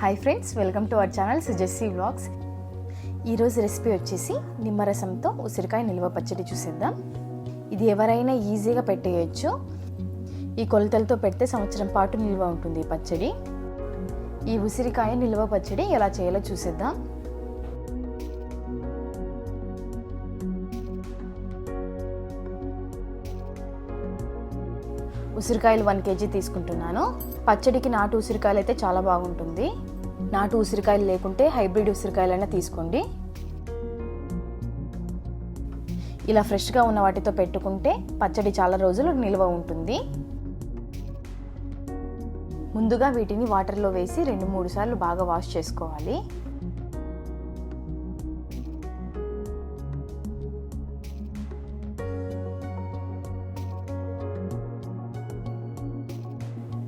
Hi friends welcome to our channel సుజస్సి vlogs ఈరోజు recipe వచ్చేసి నిమ్మరసంతో ఉసిరికాయ నిల్వ పచ్చడి చూసేద్దాం. ఇది ఎవరైనా ఈజీగా పెట్టేయచ్చు. ఈ కొలతలతో పెడితే సంవత్సరం పాటు నిల్వ ఉంటుంది ఈ పచ్చడి. ఈ ఉసిరికాయ నిల్వ పచ్చడి ఎలా చేయాలో చూసేద్దాం. ఉసిరికాయలు వన్ కేజీ తీసుకుంటున్నాను. పచ్చడికి నాటు ఉసిరికాయలు అయితే చాలా బాగుంటుంది. నాటు ఉసిరికాయలు లేకుంటే హైబ్రిడ్ ఉసిరికాయలైనా తీసుకోండి. ఇలా ఫ్రెష్గా ఉన్న వాటితో పెట్టుకుంటే పచ్చడి చాలా రోజులు నిల్వ ఉంటుంది. ముందుగా వీటిని వాటర్లో వేసి రెండు మూడు సార్లు బాగా వాష్ చేసుకోవాలి.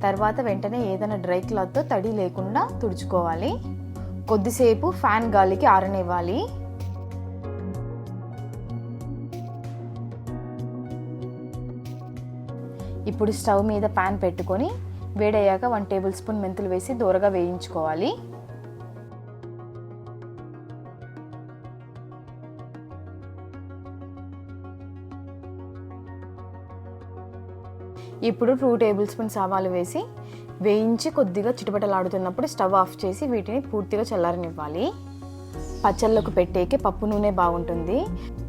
తర్వాత వెంటనే ఏదైనా డ్రై క్లాత్తో తడి లేకుండా తుడుచుకోవాలి. కొద్దిసేపు ఫ్యాన్ గాలికి ఆరనివ్వాలి. ఇప్పుడు స్టవ్ మీద ప్యాన్ పెట్టుకొని వేడయ్యాక వన్ టేబుల్ స్పూన్ మెంతులు వేసి దూరగా వేయించుకోవాలి. ఇప్పుడు టూ టేబుల్ స్పూన్స్ ఆవాలు వేసి వేయించి కొద్దిగా చిటపటలాడుతున్నప్పుడు స్టవ్ ఆఫ్ చేసి వీటిని పూర్తిగా చల్లారనివ్వాలి. పచ్చళ్ళకు పెట్టేకి పప్పు నూనె బాగుంటుంది.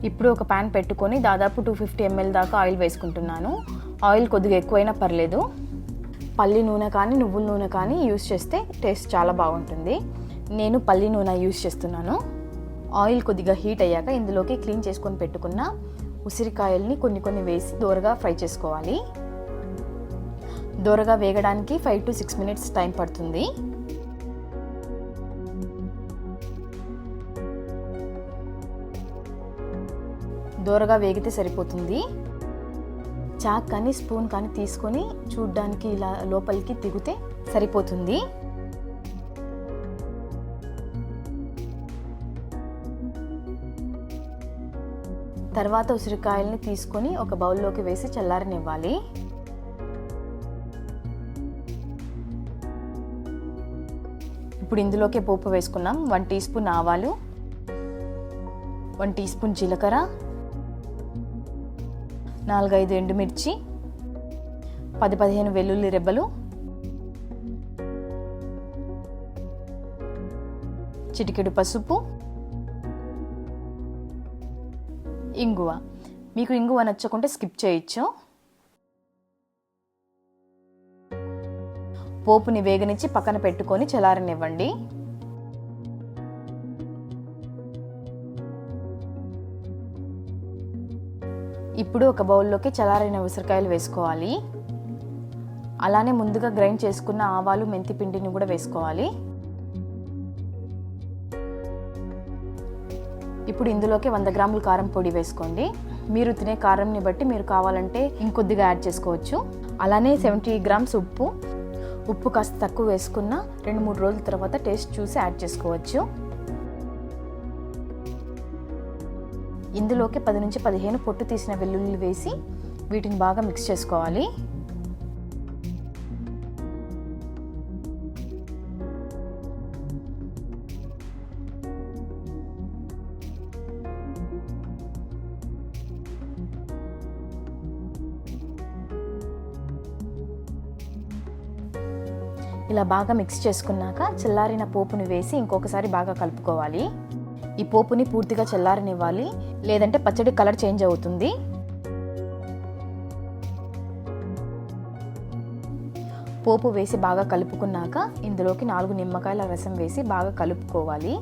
ఇప్పుడు ఒక ప్యాన్ పెట్టుకొని దాదాపు టూ ఫిఫ్టీ ఎంఎల్ దాకా ఆయిల్ వేసుకుంటున్నాను. ఆయిల్ కొద్దిగా ఎక్కువైనా పర్లేదు. పల్లి నూనె కానీ నువ్వుల నూనె కానీ యూస్ చేస్తే టేస్ట్ చాలా బాగుంటుంది. నేను పల్లి నూనె యూస్ చేస్తున్నాను. ఆయిల్ కొద్దిగా హీట్ అయ్యాక ఇందులోకి క్లీన్ చేసుకొని పెట్టుకున్న ఉసిరికాయల్ని కొన్ని కొన్ని వేసి దోరగా ఫ్రై చేసుకోవాలి. దోరగా వేగడానికి five to six minutes time పడుతుంది. దోరగా వేగితే సరిపోతుంది. చాక్ కానీ స్పూన్ కానీ తీసుకొని చూడ్డానికి ఇలా లోపలికి దిగితే సరిపోతుంది. తర్వాత ఉసిరికాయల్ని తీసుకొని ఒక బౌల్లోకి వేసి చల్లారనివ్వాలి. ఇప్పుడు ఇందులోకే పోపు వేసుకున్నాం. వన్ టీ స్పూన్ ఆవాలు వన్ టీ స్పూన్ జీలకర్ర నాలుగైదు ఎండుమిర్చి పది పదిహేను వెల్లుల్లి రెబ్బలు చిటికెడు పసుపు ఇంగువ. మీకు ఇంగువ నచ్చకుంటే స్కిప్ చేయొచ్చు. పోపుని వేగనిచ్చి పక్కన పెట్టుకొని చలారనివ్వండి ఇప్పుడు ఒక బౌల్లోకి చలారైన ఉసిరికాయలు వేసుకోవాలి. అలానే ముందుగా గ్రైండ్ చేసుకున్న ఆవాలు మెంతి పిండిని కూడా వేసుకోవాలి. ఇప్పుడు ఇందులోకి వంద గ్రాముల కారం పొడి వేసుకోండి. మీరు తినే కారంని బట్టి మీరు కావాలంటే ఇంకొద్దిగా యాడ్ చేసుకోవచ్చు. అలానే సెవెంటీ గ్రామ్స్ ఉప్పు ఉప్పు కాస్త తక్కువ వేసుకున్న రెండు మూడు రోజుల తర్వాత టేస్ట్ చూసి యాడ్ చేసుకోవచ్చు. ఇందులోకి పది నుంచి పదిహేను పొట్టు తీసిన వెల్లుల్లి వేసి వీటిని బాగా మిక్స్ చేసుకోవాలి. ఇలా బాగా మిక్స్ చేసుకున్నాక చల్లారిన పోపుని వేసి ఇంకొకసారి బాగా కలుపుకోవాలి. ఈ పోపుని పూర్తిగా చల్లారనివ్వాలి. లేదంటే పచ్చడి కలర్ చేంజ్ అవుతుంది. పోపు వేసి బాగా కలుపుకున్నాక ఇందులోకి నాలుగు నిమ్మకాయల రసం వేసి బాగా కలుపుకోవాలి.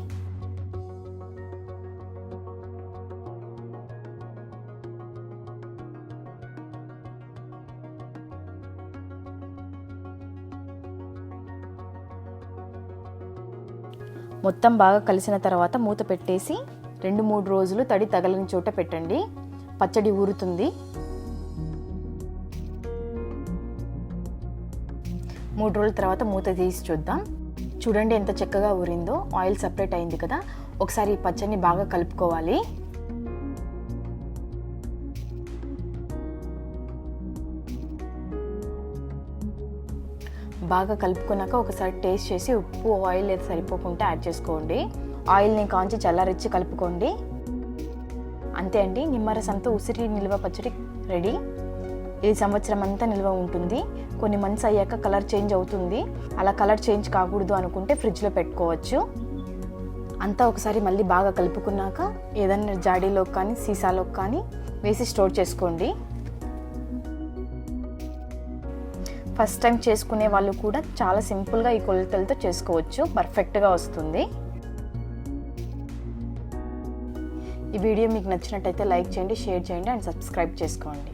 మొత్తం బాగా కలిసిన తర్వాత మూత పెట్టేసి రెండు మూడు రోజులు తడి తగలని చోట పెట్టండి. పచ్చడి ఊరుతుంది. మూడు రోజుల తర్వాత మూత తీసి చూద్దాం. చూడండి ఎంత చక్కగా ఊరిందో. ఆయిల్ సపరేట్ అయింది కదా. ఒకసారి ఈ పచ్చడిని బాగా కలుపుకోవాలి. బాగా కలుపుకున్నాక ఒకసారి టేస్ట్ చేసి ఉప్పు ఆయిల్ ఏది సరిపోకుంటే యాడ్ చేసుకోండి. ఆయిల్ని కాంచి చల్లారిచ్చి కలుపుకోండి. అంతే అండి నిమ్మరసంతో ఉసిరి నిల్వ పచ్చడి రెడీ. ఇది సంవత్సరం అంతా నిల్వ ఉంటుంది. కొన్ని మంత్స్ అయ్యాక కలర్ చేంజ్ అవుతుంది. అలా కలర్ చేంజ్ కాకూడదు అనుకుంటే ఫ్రిడ్జ్లో పెట్టుకోవచ్చు. అంతా ఒకసారి మళ్ళీ బాగా కలుపుకున్నాక ఏదైనా జాడీలోకి కానీ సీసాలోకి కానీ వేసి స్టోర్ చేసుకోండి. ఫస్ట్ టైం చేసుకునే వాళ్ళు కూడా చాలా సింపుల్గా ఈ కొలతలతో చేసుకోవచ్చు. పర్ఫెక్ట్గా వస్తుంది. ఈ వీడియో మీకు నచ్చినట్టయితే లైక్ చేయండి షేర్ చేయండి అండ్ సబ్స్క్రైబ్ చేసుకోండి.